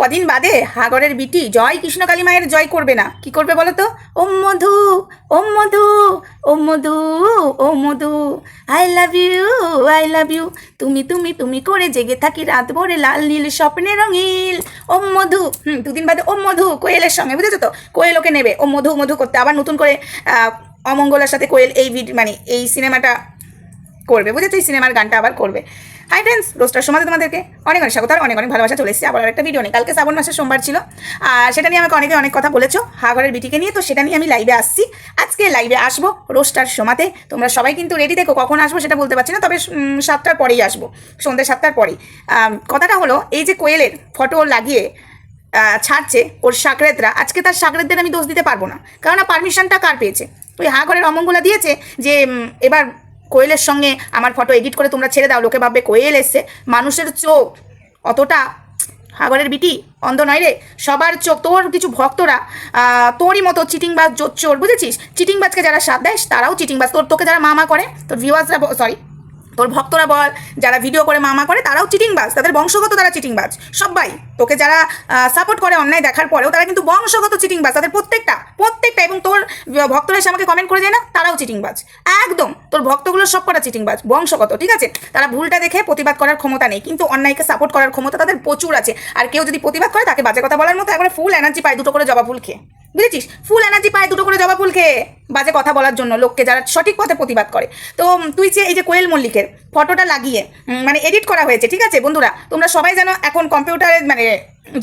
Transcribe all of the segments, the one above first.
কদিন বাদে হাগরের বিটি জয় কৃষ্ণ কালী মায়ের জয় করবে না। কি করবে বলো তো? ওম মধু ওম মধু ওম মধু ও মধু। I love you I love you তুমি তুমি তুমি করে জেগে থাকি রাত ভরে লাল নীল স্বপ্নে রঙিল। ওম মধু, হুম, দুদিন বাদে ওম মধু, কোয়েলের সঙ্গে, বুঝেছ তো? কোয়েল ওকে নেবে। ওম মধু মধু করতে। আবার নতুন করে অমঙ্গলার সাথে কোয়েল এই মানে এই সিনেমাটা করবে। বুঝেছ? সিনেমার গানটা আবার করবে। হাই ফ্রেন্ডস রোস্টার সময় তোমাদেরকে অনেক অনেক স্বাগত, আর অনেক অনেক ভালোবাসা চলে এসেছে। আবার একটা ভিডিও নেই কালকে শ্রাবণ মাসের সোমবার ছিল, আর সেটা নিয়ে আমাকে অনেকে অনেক কথা বলেছ। হাগরের বিটিকে নিয়ে, তো সেটা নিয়ে আমি লাইভে আসছি। আজকে লাইভে আসব রোস্টার সময়তে তোমরা সবাই কিন্তু রেডি দেখো কখন আসব সেটা বলতে পারছি না, তবে সাতটার পরেই আসব। সন্ধ্যে সাতটার পরেই। কথাটা হলো, এই যে কোয়েলের ফটো লাগিয়ে ছাড়ছে ওর সাকরেতরা, আজকে তার সাকরেতদের আমি দোষ দিতে পারব না। কারণ পারমিশনটা কার পেয়েছে? ওই হা ঘরের অমঙ্গলা দিয়েছে যে এবার কোয়েলের সঙ্গে আমার ফটো এডিট করে তোমরা ছেড়ে দাও, লোকে ভাববে কোয়েল এসছে। মানুষের চোখ অতটা হাগরের বিটি, অন্ধ নয় রে। সবার চোখ, তোর কিছু ভক্তরা তোরই মতো চিটিংবাজ চোর, বুঝেছিস? চিটিংবাজকে যারা সাথ দেয়, তারাও চিটিংবাজ। তোর, তোকে যারা মামা করে, তোর ভিউয়ার্সরা সরি তোর ভক্তরা বল, যারা ভিডিও করে মামা করে, তারাও চিটিংবাজ, তাদের বংশগত তারা চিটিংবাজ, সবাই। তোকে যারা সাপোর্ট করে অন্যায় দেখার পরেও তারা কিন্তু বংশগত চিটিংবাজ, তাদের প্রত্যেকটা প্রত্যেকটা, এবং তোর ভক্তরা এসে আমাকে কমেন্ট করে যায় না, তারাও চিটিংবাজ। একদম, তোর ভক্তগুলো সব কটা চিটিংবাজ, বংশগত, ঠিক আছে? তারা ভুলটা দেখে প্রতিবাদ করার ক্ষমতা নেই, কিন্তু অন্যায়কে সাপোর্ট করার ক্ষমতা তাদের প্রচুর আছে। আর কেউ যদি প্রতিবাদ করে, তাকে বাজে কথা বলার মতো একবারে ফুল এনার্জি পায় দুটো করে জবা ফুল খেয়ে। বুঝেছিস? ফুল এনার্জি পায় দুটো করে জবা ফুল খেয়ে। বাজে কথা বলার জন্য লোককে যারা সঠিক পথে প্রতিবাদ করে। তো তুই যে এই যে কোয়েল মল্লিকের ফটোটা লাগিয়ে মানে এডিট করা হয়েছে, ঠিক আছে বন্ধুরা? তোমরা সবাই যেন এখন কম্পিউটারের মানে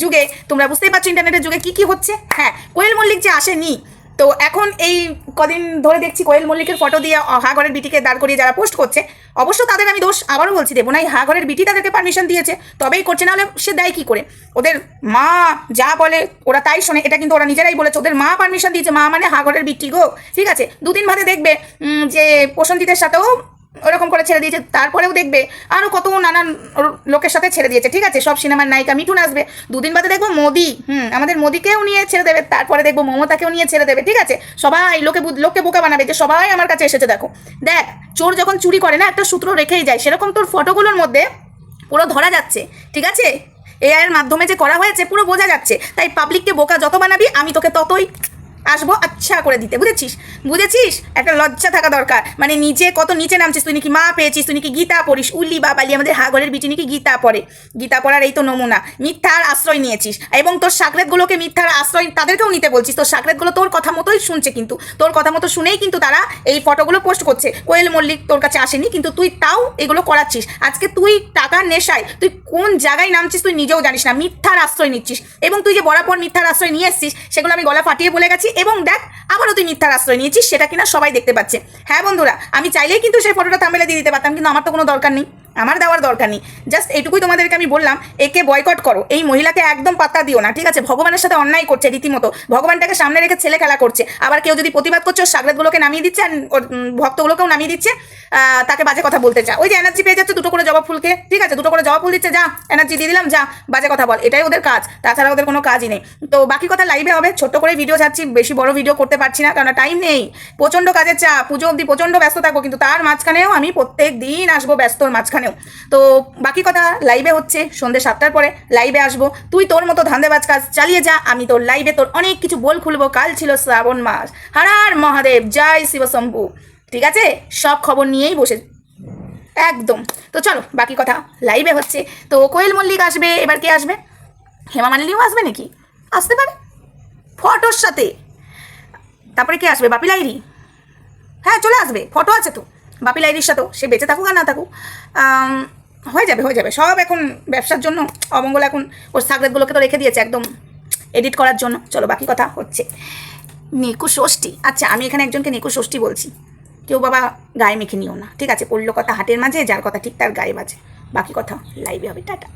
যুগে, তোমরা বুঝতেই পারছ ইন্টারনেটের যুগে কি কি হচ্ছে? হ্যাঁ কোয়েল মল্লিক যে আসেনি তো এখন এই কদিন ধরে দেখছি কোয়েল মল্লিকের ফটো দিয়ে হা ঘরের বিটিকে দাঁড় করিয়ে যারা পোস্ট করছে, অবশ্য তাদের আমি দোষ, আবারও বলছি দেবো না, এই হা ঘরের বিটি তাদেরকে পারমিশন দিয়েছে, তবেই করছে, নাহলে সে দেয় কী করে? ওদের মা যা বলে, ওরা তাই শোনে, এটা কিন্তু ওরা নিজেরাই বলেছে, ওদের মা পারমিশন দিয়েছে, মা মানে হা ঘরের বিটি গো, ঠিক আছে? দুদিন বাদে দেখবে যে প্রসন্তিদের সাথেও ওরকম করে ছেড়ে দিয়েছে, তারপরেও দেখবে আরও কত নানান লোকের সাথে ছেড়ে দিয়েছে। ঠিক আছে, সব সিনেমার নায়িকা মিঠুন আসবে, দুদিন বাদে দেখব মোদি। হুম, আমাদের মোদিকেও নিয়ে ছেড়ে দেবে, তারপরে দেখব মমতাকেও নিয়ে ছেড়ে দেবে, ঠিক আছে? সবাই লোকে লোককে বোকা বানাবে যে সবাই আমার কাছে এসেছে, দেখো। দেখ, চোর যখন চুরি করে না, একটা সূত্র রেখেই যায়, সেরকম তোর ফটোগুলোর মধ্যে পুরো ধরা যাচ্ছে, ঠিক আছে? এআইয়ের মাধ্যমে যে করা হয়েছে, পুরো বোঝা যাচ্ছে। তাই পাবলিককে বোকা যত বানাবি, আমি তোকে ততই আসব আচ্ছা করে দিতে, বুঝেছিস? বুঝেছিস? একটা লজ্জা থাকা দরকার। মানে নিচে কত নিচে নামছিস তুই, নাকি মা পেয়েছিস, তুই নাকি গীতা পড়িস, উল্লি বা বালি আমাদের হাগরের বিটি নাকি গীতা পড়ে। গীতা পড়ার এই তো নমুনা, মিথ্যার আশ্রয় নিয়েছিস। এবং তোর সাকরেতগুলোকে মিথ্যার আশ্রয় তাদেরকেও নিতে বলছিস, তোর সাকরেতগুলো তোর কথা মতোই শুনছে কিন্তু, তোর কথা মতো শুনেই কিন্তু তারা এই ফটোগুলো পোস্ট করছে। কোয়েল মল্লিক তোর কাছে আসেনি, কিন্তু তুই তাও এগুলো করাচ্ছিস। আজকে তুই টাকার নেশায়, তুই কোন জায়গায় নামছিস তুই নিজেও জানিস না, মিথ্যার আশ্রয় নিচ্ছিস। এবং তুই যে বরাবর মিথ্যার আশ্রয় নিয়ে এসছিস, সেগুলো আমি গলা ফাটিয়ে বলে গেছি এবং দেখ, আবারও তুই মিথ্যার আশ্রয় নিয়েছিস, সেটা কিনা সবাই দেখতে পাচ্ছে। হ্যাঁ বন্ধুরা, আমি চাইলেই কিন্তু সেই ফটোটা থামেলে দিয়ে দিতে পারতাম, কিন্তু আমার তো কোনো দরকার নেই। আমার দেওয়ার দরকার নেই। জাস্ট এইটুকুই তোমাদেরকে আমি বললাম, একে বয়কট করো। এই মহিলাকে একদম পাত্তা দিও না, ঠিক আছে? ভগবানের সাথে অন্যায় করছে রীতিমতো। ভগবানটাকে সামনে রেখে ছেলে খেলা করছে। আবার কেউ যদি প্রতিবাদ করছে, ওর সাগরেতগুলোকে নামিয়ে দিচ্ছে আর ভক্তগুলোকেও নামিয়ে দিচ্ছে তাকে বাজে কথা বলতে চায়। ওই যে এনার্জি পেয়ে যাচ্ছে দুটো করে জবা ফুলকে, ঠিক আছে? দুটো করে জবা ফুল দিচ্ছে, যা এনার্জি দিয়ে দিলাম, যা, বাজে কথা বল। এটাই ওদের কাজ। তাছাড়া ওদের কোনো কাজই নেই। তো বাকি কথা লাইভে হবে। ছোট্ট করে ভিডিও ছাড়ছি, বেশি বড় ভিডিও করতে পারছি না কারণ টাইম নেই। প্রচণ্ড কাজের চাপ, পুজো অবধি প্রচণ্ড ব্যস্ত থাকব, কিন্তু তার মাঝখানেও আমি প্রত্যেক দিন আসব ব্যস্তর মাঝখানেও তো বাকি কথা লাইভে হচ্ছে, সন্ধ্যে সাতটার পরে লাইভে আসব। তুই তোর মতো ধান্দেবাজ কাজ চালিয়ে যা, আমি তোর লাইভে তোর অনেক কিছু বল খুলবো। কাল ছিল শ্রাবণ মাস। হারার মহাদেব, জয় শিবশম্ভু। ঠিক আছে? সব খবর নিয়েই বসে। একদম। তো চলো, বাকি কথা লাইভে হচ্ছে। তো কোয়েল মল্লিক আসবে, এবার কে আসবে? হেমা মালিনীও আসবে নাকি? আসতে পারে। ফটোর সাথে। তারপরে কে আসবে? বাপি লাইরি হ্যাঁ চলে আসবে। ফটো আছে তো। বাপি লাইরির সাথেও, সে বেঁচে থাকুক আর না থাকুক হয়ে যাবে হয়ে যাবে। সব এখন ব্যবসার জন্য অমঙ্গল এখন ওর সাগরেতগুলোকে তো রেখে দিয়েছে একদম এডিট করার জন্য। চলো, বাকি কথা হচ্ছে। নিকু ষষ্ঠী আচ্ছা আমি এখানে একজনকে নিকু ষষ্ঠী বলছি। কেউ বাবা গায়ে মেখে নিও না, ঠিক আছে? পড়ল কথা হাটের মাঝে, যার কথা ঠিক তার গায়ে বাজে। বাকি কথা লাইভে হবে, টাটা।